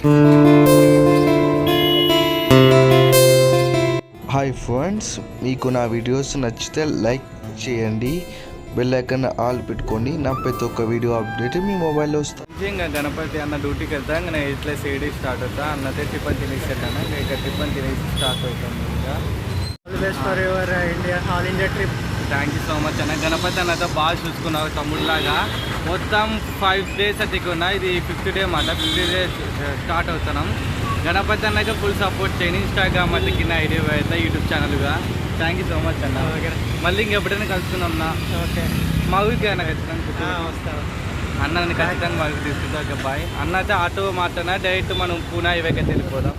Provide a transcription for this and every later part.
Hi friends మీకు నా videos నచ్చితే లైక్ చేయండి. బెల్ ఐకాన్ ఆల్ పెట్టుకోండి. నా ప్రతి ఒక్క వీడియో అప్డేట్ మీ మొబైల్లో వస్తుంది ఇంకా గణపతి అన్న డ్యూటీకి వెళ్తా. ఇంకా నేను ఇట్లా సైడ్ స్టార్ట్ అవుతా? అన్నదే టిఫన్ తినేసి వెళ్ళాను ఇంకా టిఫన్ తినేసి స్టార్ట్ అవుతాను ఇంకా. All the best for your India all India trip thank you so much అన్న గణపతి అన్నతో బాగా చూసుకున్నావు తమ్ముళ్ళలాగా. మొత్తం ఫైవ్ డేస్ అది ఉన్నా ఇది ఫిఫ్త్ డే మాట ఫిఫ్త్ డే స్టార్ట్ అవుతున్నాం. గణపతి అన్నగా ఫుల్ సపోర్ట్ చేయండి. ఇన్స్టాగ్రామ్ అంటే కింద ఐడియా అయితే యూట్యూబ్ ఛానల్గా థ్యాంక్ యూ సో మచ్ అన్న. మళ్ళీ ఇంకెప్పుడైనా కలుసుకుందాం నా ఓకే. మా ఊరికి అన్న ఖచ్చితంగా వస్తా అన్నని ఖచ్చితంగా వాళ్ళకి తీసుకుంటా. ఒక బాయ్ అన్న అయితే ఆటో మాట్లాడినా డైరెక్ట్ మనం పూనా హైవేకి వెళ్ళిపోదాం.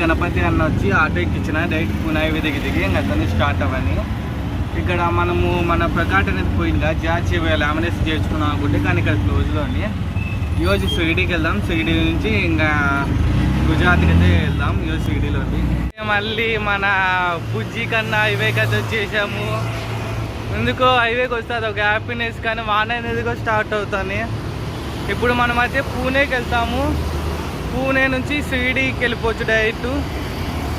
గణపతి అన్న వచ్చి ఆటో ఎక్కించిన డైరెక్ట్ పూనా హైవే దిగి దిగి ఇంకా అతన్ని స్టార్ట్ అవ్వని ఇక్కడ మనము మన ప్రకాట్ అనేది పోయిందిగా జాచి లామినేస్ చేసుకున్నాం అనుకుంటే కానీ ఇక్కడ క్లోజ్లో ఉంది. ఈరోజు షిరిడీకి వెళ్దాం. షిరిడీ నుంచి ఇంకా గుజరాత్కి అయితే వెళ్దాం. ఈరోజు షిరిడీలో ఉంది. మళ్ళీ మన బుజ్జి కన్నా హైవేకి అయితే వచ్చేసాము. ఎందుకో హైవేకి వస్తుంది. ఒక హ్యాపీనెస్ కానీ వాన అనేది కూడా స్టార్ట్ అవుతుంది. ఇప్పుడు మనం అయితే పూణేకి వెళ్తాము. పూణే నుంచి షిరిడీకి వెళ్ళిపోవచ్చు డైరెక్ట్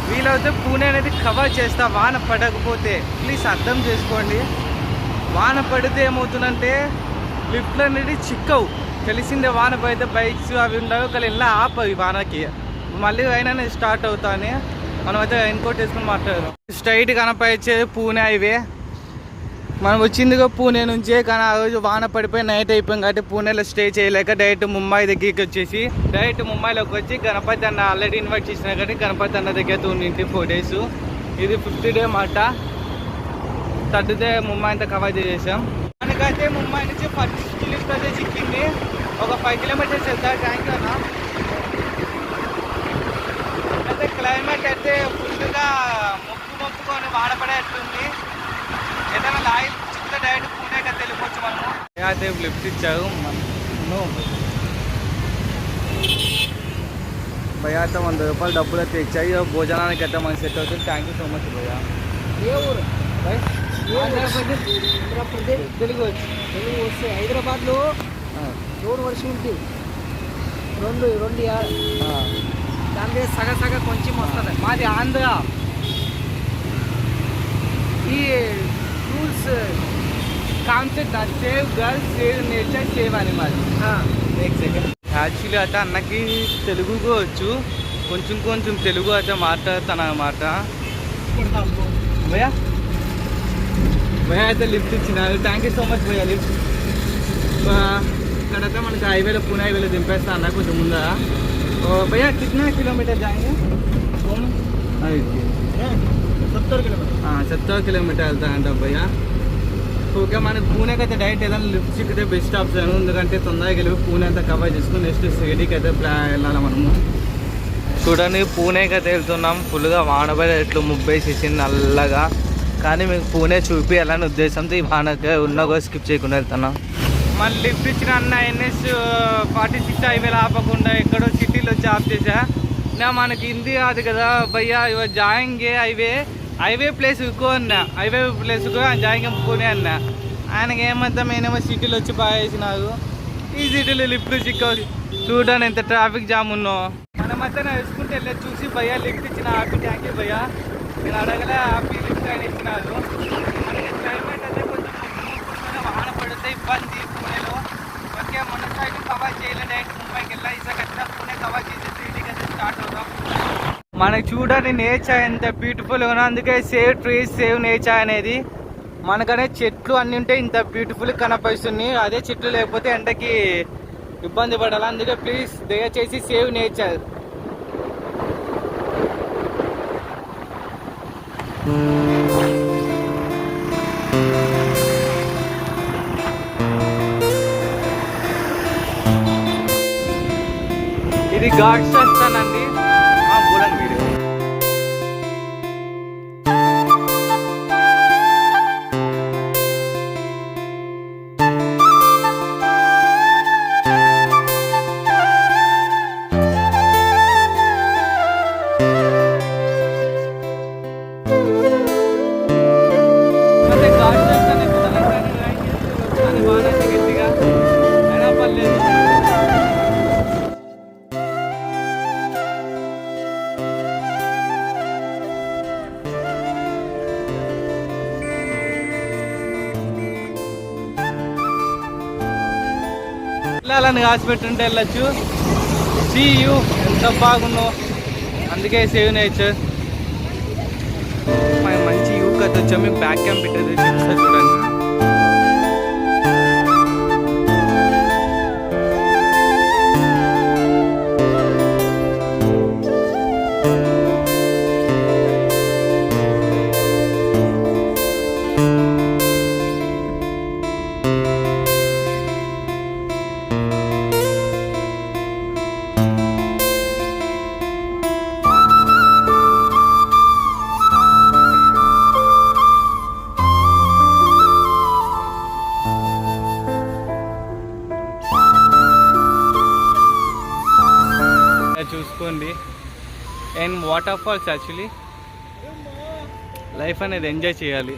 వీలైతే పూణే అనేది కవర్ చేస్తా. వాన పడకపోతే ప్లీజ్ అర్థం చేసుకోండి. వాన పడితే ఏమవుతుందంటే లిఫ్ట్లు అనేది చిక్కవు. తెలిసిందే వాన పడితే బైక్స్ అవి ఉండవు. ఒకళ్ళు ఇలా ఆపవి వానకి. మళ్ళీ అయినా స్టార్ట్ అవుతాను. మనమైతే అయితే ఎన్కోట్ వేసుకుని మాట్లాడదాం. స్ట్రైట్ కనపరిచేది పూణే హైవే మనం వచ్చిందిగా పూణే నుంచే కానీ ఆ రోజు వాన పడిపోయి నైట్ అయిపోయింది కాబట్టి పూణేలో స్టే చేయలేక డైరెక్ట్ ముంబై దగ్గరికి వచ్చేసి డైరెక్ట్ ముంబైలోకి వచ్చి గణపతి అన్న ఆల్రెడీ ఇన్వైట్ చేసిన కానీ గణపతి అన్న దగ్గర ఉండింది ఫోర్ డేస్ ఇది ఫిఫ్త్ డే మాట థర్డ్ డే ముంబై అంతా కవర్ చేసాం మనకైతే ముంబై నుంచి ఫస్ట్ లిఫ్ట్ అయితే చిక్కింది. ఒక ఫైవ్ కిలోమీటర్స్ వెళ్తా థ్యాంక్ యూ అన్న. అయితే క్లైమేట్ అయితే ఫుల్గా మొక్కు మొక్కుకొని వాడపడేట్టుంది ఏదైనా డైరెక్ట్ అయితే వెళ్ళిపోవచ్చు మనము అయితే లిఫ్ట్ ఇచ్చారు. భయ అయితే వంద రూపాయలు డబ్బులు అయితే ఇచ్చాయి. భోజనానికి అయితే మనకి సెట్ అవుతుంది. థ్యాంక్ యూ సో మచ్ భయ్య. ఏ ఊరు? భయ్ ఆంధ్రప్రదేశ్ తెలుగు వచ్చి. తెలుగు వస్తే హైదరాబాద్లో రోడ్ వర్షం ఉంది. రెండు రెండు దాని సగ సగ కొంచెం వస్తుంది. మాది ఆంధ్ర. ఈ rules concept save girls save nature save animal actually అయితే అన్నకి తెలుగు వచ్చు కొంచెం కొంచెం తెలుగు అయితే మాట్లాడతాను అనమాట భయా భయా అయితే లిఫ్ట్ ఇచ్చినారు థ్యాంక్ యూ సో మచ్ భయా లిఫ్ట్ ఇక్కడైతే మనకి హైవేలో పూణే హైవేలో దింపేస్తా అన్న కొంచెం ముందర భయా కిట్నా కిలోమీటర్ జాయిన్ ఐదు కిలోమీటర్ సత్तर కిలోమీటర్ వెళ్తానంట భయ్యా ఓకే మనకి పూణేకి అయితే డైరెక్ట్ ఏదైనా లిఫ్ట్ చిక్కితే బెస్ట్ ఆప్షన్ ఎందుకంటే తొందరగా వెళ్ళి పూణే అంతా కవర్ చేసుకుని నెక్స్ట్ షిరిడీకి అయితే ప్లా వెళ్ళాలి మనము చూడండి పూణేకి అయితే వెళ్తున్నాం ఫుల్గా వానపడి ఎట్లు ముబ్బేసేసింది నల్లగా। కానీ మీకు పూణే చూపించాలని ఉద్దేశంతో ఈ వానకి ఉన్న కూడా స్కిప్ చేయకుండా వెళ్తున్నాం. మళ్ళీ లిఫ్ట్ ఇచ్చిన అన్న ఎన్ఎస్ ఫార్టీ సిక్స్ హైవేలో ఆపకుండా ఎక్కడో సిటీలో వచ్చి ఆఫ్ చేసా నా మనకి హిందీ కాదు కదా భయ్యా ఇవ జాయింగే హైవే హైవే ప్లేస్ ఎక్కువ అన్న. హైవే ప్లేస్ జాయింగ్ పూణే అన్న. ఆయనకి ఏమంతా మేనేమో సిటీలు వచ్చి బాగా వేసినారు ఈ సిటీలో లిఫ్ట్ చిక్కవు చూడడానికి ఎంత ట్రాఫిక్ జామ్ ఉన్నో. మనమంతా వేసుకుంటే వెళ్ళి చూసి భయ్యా లిఫ్ట్ ఇచ్చిన హ్యాపీ థ్యాంక్ యూ భయ్యా. నేను అడగలే హ్యాపీ లిఫ్ట్ ఆయన ఇచ్చినారు. మనకి క్లైమేట్ అయితే కొంచెం వాన పడితే ఇబ్బంది. పూణేలో ఓకే మన సైడ్ కవర్ చేయలేదు డైరెక్ట్ ముంబైకి వెళ్ళా ఈసారి ఖచ్చితంగా పూణే కవర్ చేసి సిటీకి అయితే స్టార్ట్ అవుతాం మనకి చూడండి నేచర్ ఎంత బ్యూటిఫుల్ ఉన్నా అందుకే సేవ్ ట్రీస్ సేవ్ నేచర్ అనేది. మనకనే చెట్లు అన్ని ఉంటే ఇంత బ్యూటిఫుల్ కనపరుస్తుంది అదే చెట్లు లేకపోతే ఎండకి ఇబ్బంది పడాలి? అందుకే ప్లీజ్ దయచేసి సేవ్ నేచర్ ఇది ఘాట్ చేస్తానండి వెళ్ళాలని పెట్టుంటే వెళ్ళచ్చు. సీ యూ ఎంత బాగున్నావు? అందుకే సేవ్ నేచర్ మంచి యూ కథ వచ్చాం మేము బ్యాక్ క్యాంప్ పెట్టేది చూడండి. And waterfalls actually life అనేది ఎంజాయ్ చేయాలి.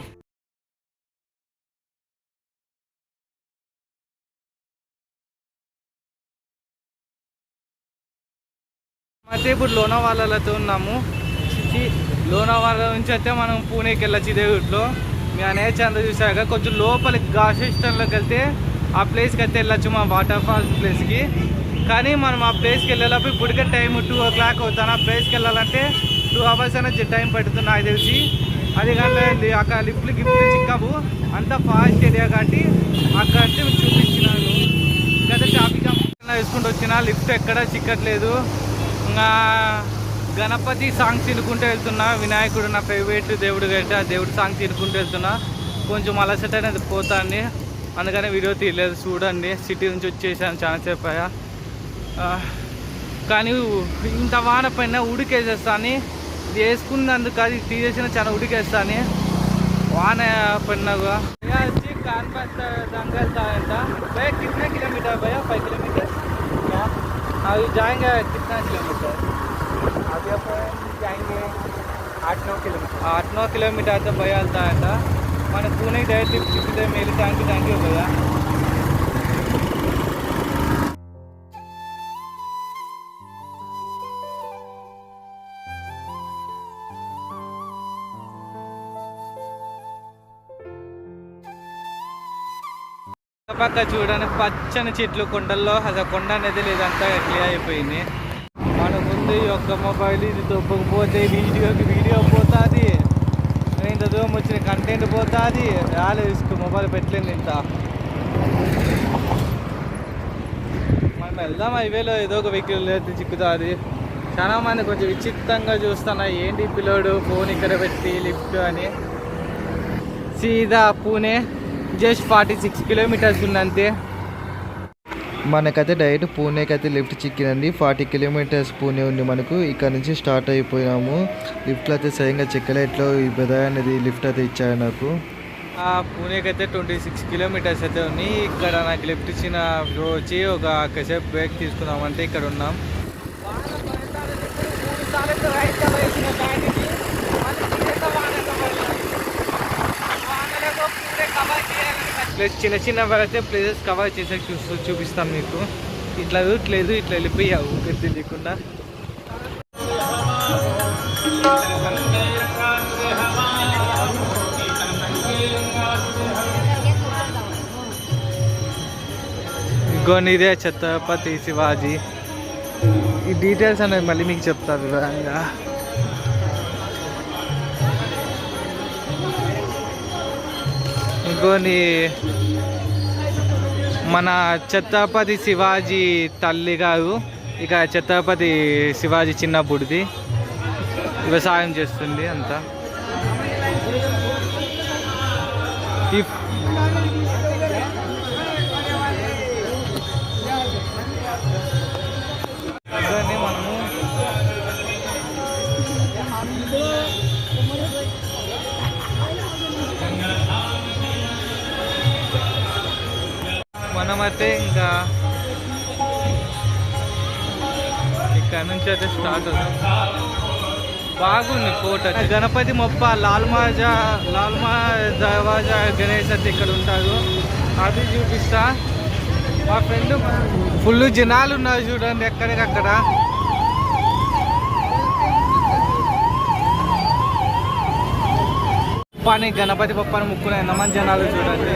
అయితే ఇప్పుడు లోనావాలాతో ఉన్నాము. చిచి లోనావాలా నుంచి అయితే మనం పూణేకి వెళ్ళచ్చు ఇదే రూట్లో. మీ అనేసి అంతా చూసాక కొంచెం లోపలికి గాషిస్టన్లోకి వెళ్తే ఆ ప్లేస్కి అయితే వెళ్ళచ్చు మా వాటర్ ఫాల్స్ ప్లేస్కి కానీ మనం ఆ ప్లేస్కి వెళ్ళేటప్పుడు ఇప్పటికే టైం టూ ఓ క్లాక్ అవుతాను? ఆ ప్లేస్కి వెళ్ళాలంటే టూ అవర్స్ అనేది టైం పడుతుంది నాకు తెలిసి. అది కానీ అక్కడ లిఫ్ట్లు గిఫ్ట్లు చిక్కవు. అంత ఫాస్ట్ ఏరియా కాబట్టి అక్కడ అంటే చూపించినాను. గత ట్రాఫిక్ వేసుకుంటూ వచ్చిన లిఫ్ట్ ఎక్కడ చిక్కట్లేదు. ఇంకా గణపతి సాంగ్స్ తినుకుంటూ వెళ్తున్నా. వినాయకుడు నా ఫేవరెట్ దేవుడు గట్ట ఆ దేవుడు సాంగ్ తినుకుంటూ వెళ్తున్నా. కొంచెం అలసట అనేది పోతాను అందుకని వీడియో తీయలేదు. చూడండి. సిటీ నుంచి వచ్చేసాను చాలా సేపు అయ్యా. కానీ ఇంత వాన పైన ఉడికేసేస్తాను ఇది వేసుకున్నందుకు అది తీసేసిన చాలా ఉడికేస్తాను వాన పడినాగా भैया जी कानपत दंगल था था भैया कितने किलोमीटर भैया फाइव किलोमीटर क्या अभी जाएंगे कितना किलोमीटर अभी अपन जाएंगे आठ नौ किलोमीटर आठ नौ किलोमीटर అయితే భయ వెళ్తా అంట మన పూణే డైరెక్ట్ చిక్కితే మేలు థ్యాంక్ యూ థ్యాంక్ యూ భయ్యా పక్క చూడండి పచ్చని చెట్లు కొండల్లో అసలు కొండ అనేది లేదంతా క్లియర్ అయిపోయింది. మన ముందు ఈ ఒక్క మొబైల్ ఇది దొబ్బకపోతే వీడియోకి వీడియో పోతుంది. ఇంత దూరం వచ్చిన కంటెంట్ పోతుంది. రాలేదు మొబైల్ పెట్టలేదు ఇంత. మనం వెళ్దాం హైవేలో ఏదో ఒక వెహికల్ అయితే చిక్కుతుంది. చాలా మంది కొంచెం విచిత్రంగా చూస్తున్నా ఏంటి పిల్లోడు? ఫోన్ ఇక్కడ పెట్టి లిఫ్ట్ అని. సీదా Pune. Just forty six kilometres ఉంది అంతే మనకైతే డైరెక్ట్ పూణేకి అయితే లిఫ్ట్ చిక్కిందండి. ఫార్టీ కిలోమీటర్స్ పూణే ఉంది మనకు. ఇక్కడ నుంచి స్టార్ట్ అయిపోయినాము. లిఫ్ట్లో అయితే సరిగ్గా చెక్కలే. ఎట్లా ఈ బెదాయ్ అనేది లిఫ్ట్ అయితే ఇచ్చారు నాకు. ఆ, పూణేకి అయితే ట్వంటీ సిక్స్ కిలోమీటర్స్ అయితే ఉన్నాయి ఇక్కడ నాకు లిఫ్ట్ ఇచ్చిన వచ్చి ఒక కాసేపు బ్రేక్ తీసుకుందామంటే ఇక్కడ ఉన్నాం. ప్లస్ చిన్న చిన్న అయితే ప్లేసెస్ కవర్ చేసే చూస్తూ చూపిస్తాం మీకు. ఇట్లా రూట్లేదు ఇట్లా వెళ్ళిపోయావు ఊరికి తెలియకుండా ఇంకోని ఇదే ఛత్రపతి శివాజీ. ఈ డీటెయిల్స్ అనేది మళ్ళీ మీకు చెప్తా వివరంగా. ఇంకోని మన ఛత్రపతి శివాజీ తల్లి గారు. ఇక ఛత్రపతి శివాజీ చిన్నప్పుడుది వ్యవసాయం చేస్తుంది అంతా. ఈ అయితే ఇంకా ఇక్కడ నుంచి అయితే స్టార్ట్ అవుతుంది. బాగుంది కోట గణపతి మొప్ప లాల్మాజా లాల్మా దర్వాజా గణేష్ అయితే ఇక్కడ ఉంటారు. అది చూపిస్తా. మా ఫ్రెండ్ ఫుల్ జనాలు ఉన్నారు చూడండి ఎక్కడికక్కడ. పని గణపతి పప్పని ముక్కున ఎంతమంది జనాలు చూడండి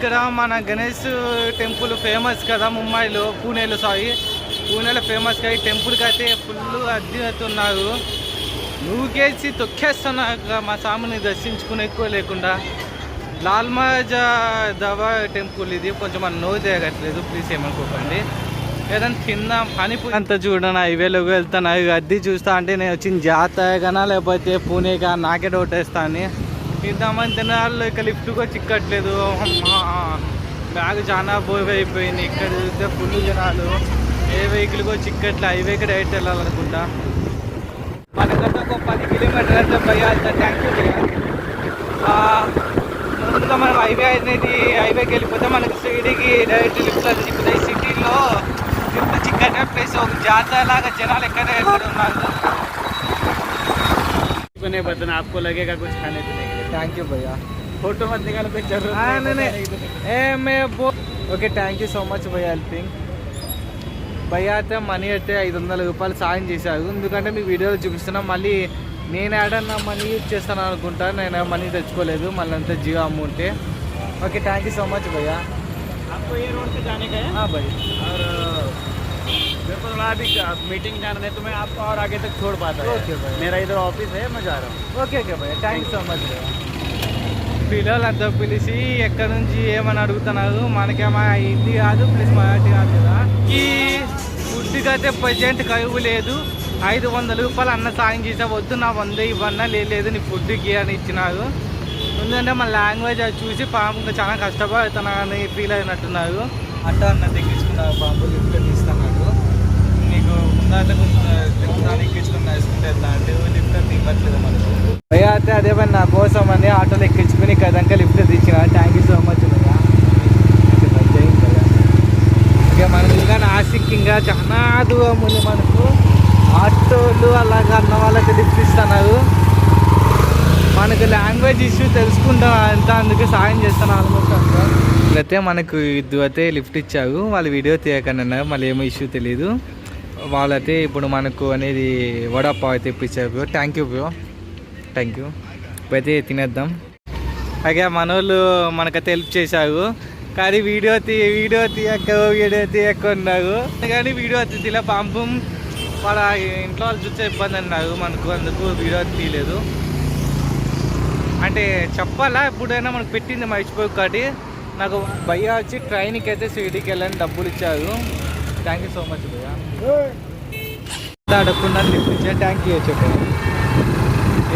ఇక్కడ మన గణేష్ టెంపుల్ ఫేమస్ కదా ముంబైలో పూణేలో సారీ. పూణేలో ఫేమస్ కదా ఈ టెంపుల్కి అయితే ఫుల్ అద్దెతున్నారు. నూకేసి నువ్వుకేసి తొక్కేస్తున్నా మా స్వామిని దర్శించుకునే ఎక్కువ లేకుండా. లాల్ దవా టెంపుల్ ఇది కొంచెం మన నోరు తిరగట్లేదు ప్లీజ్ ఏమనుకోకండి. ఏదైనా తిందాం పానీపూరి అంతా చూడండి హైవేలోకి వెళ్తాను అవి అద్దె చూస్తా అంటే నేను వచ్చిన జాతరగానా లేకపోతే పూణేగా నాకే డౌట్ వేస్తా అని. తిందామని తినాలి ఇక లిఫ్ట్ కూడా చిక్కట్లేదు. బ్యాగ్ చాలా బోర్ అయిపోయింది ఇక్కడ చూస్తే ఫుల్ జనాలు. ఏ వెహికల్ కూడా చిక్కట్లే. హైవేకి డైరెక్ట్ వెళ్ళాలనుకుంటా. మనకంతా ఒక పది కిలోమీటర్ అయితే పోయాలి థ్యాంక్ యూ ముందుగా మనం హైవే అనేది హైవేకి వెళ్ళిపోతే మనకి సిటీకి డైరెక్ట్ లిఫ్ట్ అది చిక్కుతాయి. సిటీలో లిఫ్ట్ చిక్కటే ప్లేస్ ఒక జాతర లాగా జనాలు ఎక్కడ ఎక్కడ ఉన్నారు. नहीं बताना आपको लगेगा कुछ खाने पीने के लिए థ్యాంక్ యూ భయ్యా फोटो मत निकालो कोई जरूरत हाँ, नहीं नहीं, बताने की। ఏ మే బో okay thank you so much భయ్యా హెల్పింగ్ భయ్యా అయితే మనీ అయితే ఐదు వందల రూపాయలు సాయం చేశారు ఎందుకంటే మీ వీడియోలో చూపిస్తున్నా మళ్ళీ నేను ఏడన్నా మనీ యూజ్ చేస్తాను అనుకుంటా నేను మనీ తెచ్చుకోలేదు మళ్ళీ అంతా Jio అమౌంటే okay thank you so much భయ్యా आपको ये रोड से जाने का है భయ్ और मेरे को थोड़ा अभी मीटिंग जाना है तो मैं आपको और आगे तक छोड़ पाता ओके भाई। मेरा इधर ऑफिस है मैं जा रहा हूँ ఓకే ఓకే భయ్య థ్యాంక్ యూ సో మచ్ భయ్య పిల్లలంతా పిలిచి ఎక్కడి నుంచి ఏమని అడుగుతున్నారు మనకేమో హిందీ కాదు ప్లస్ మరాఠీ కాదు కదా ఈ ఫుడ్కి అయితే ప్రజెంట్ కరువు లేదు ఐదు వందల రూపాయలు అన్న సాయం చేసా వద్దు నా వంద ఇవన్నా లేదు నీ ఫుడ్కి అని ఇచ్చినారు ఎందుకంటే మన లాంగ్వేజ్ అది చూసి పాపం ఇంకా చాలా కష్టపడుతున్నా అని ఫీల్ అయినట్టున్నారు అట్ట అన్న తెగించుకున్నారు అయితే అదే పని నా కోసం అని ఆటోలో ఎక్కించుకుని కదంక లిఫ్ట్ తెచ్చిన. థ్యాంక్ యూ సో మచ్ భయ్యా. ఇక మనకు ఇంకా నాసిక్ ఇంకా చాలా దూరం ఉంది మనకు. ఆటోలు అలాగా అన్న వాళ్ళకి లిఫ్ట్ ఇస్తున్నారు. మనకు లాంగ్వేజ్ ఇష్యూ తెలుసుకుంటాం అంతా అందుకే సాయం చేస్తాను ఆల్మోస్ట్ అంతా. అయితే మనకు ఇద్దరు అయితే లిఫ్ట్ ఇచ్చారు. వాళ్ళు వీడియో తీయకండి అన్నారు. మళ్ళీ ఏమో ఇష్యూ తెలియదు వాళ్ళైతే ఇప్పుడు మనకు అనేది వడాపావ్ అయితే ఇప్పించారు bro. Thank you bro thank you ఇప్పుడైతే తినేద్దాం. అలాగే మనోళ్ళు మనకైతే హెల్ప్ చేశారు. కానీ వీడియో తీ వీడియో తీయక వీడియో తీయక ఉన్నారు కానీ వీడియో తీలా పాపం వాళ్ళ ఇంట్లో వాళ్ళు చూసే ఇబ్బంది అన్నారు. మనకు అందుకు వీడియో తీయలేదు. అంటే చెప్పాలా? ఎప్పుడైనా మనకు పెట్టింది మర్చిపోయి కాబట్టి. నాకు భయ్య వచ్చి ట్రైన్కి అయితే సిటీకి వెళ్ళని డబ్బులు ఇచ్చారు. థ్యాంక్ యూ సో మచ్ భయ్య. అడగకుండా లిఫ్ట్ ఇచ్చా థ్యాంక్ యూ చెప్పాను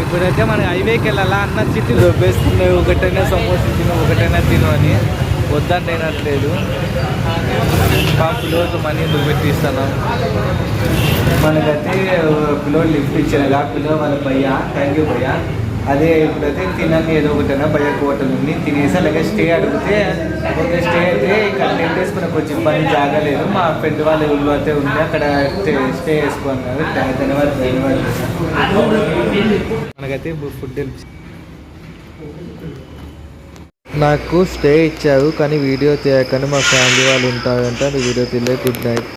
ఇప్పుడైతే మనం హైవేకి వెళ్ళాలా అన్న చిట్టి దొబ్బేస్తున్నాయి. ఒకటైనా సమోసా తిను ఒకటైనా తిను అని. వద్దని తినట్లేదు మనీ దుబ్బెట్టి ఇస్తాను మనకైతే పిల్లలు లిఫ్ట్ ఇచ్చారు పిల్లలు వాళ్ళ భయ్యా. థ్యాంక్ యూ భయ్యా. అదే ఇప్పుడైతే తినని ఏదో ఒకటైనా బయట హోటల్ ఉంది తినేసి అలాగే స్టే అడిగితే ఓకే స్టే అయితే ఇక్కడ టెన్ డేస్ మనకు కొంచెం ఇబ్బంది జాగలేదు మా ఫ్రెండ్ వాళ్ళ ఊళ్ళో అయితే ఉంది అక్కడ స్టే వేసుకున్నారు. ధన్యవాదాలు ధన్యవాదాలు. మనకైతే ఫుడ్ నాకు స్టే ఇచ్చారు కానీ వీడియో తీయకని మా ఫ్యామిలీ వాళ్ళు ఉంటారంట వీడియో తీయలేదు. Good night.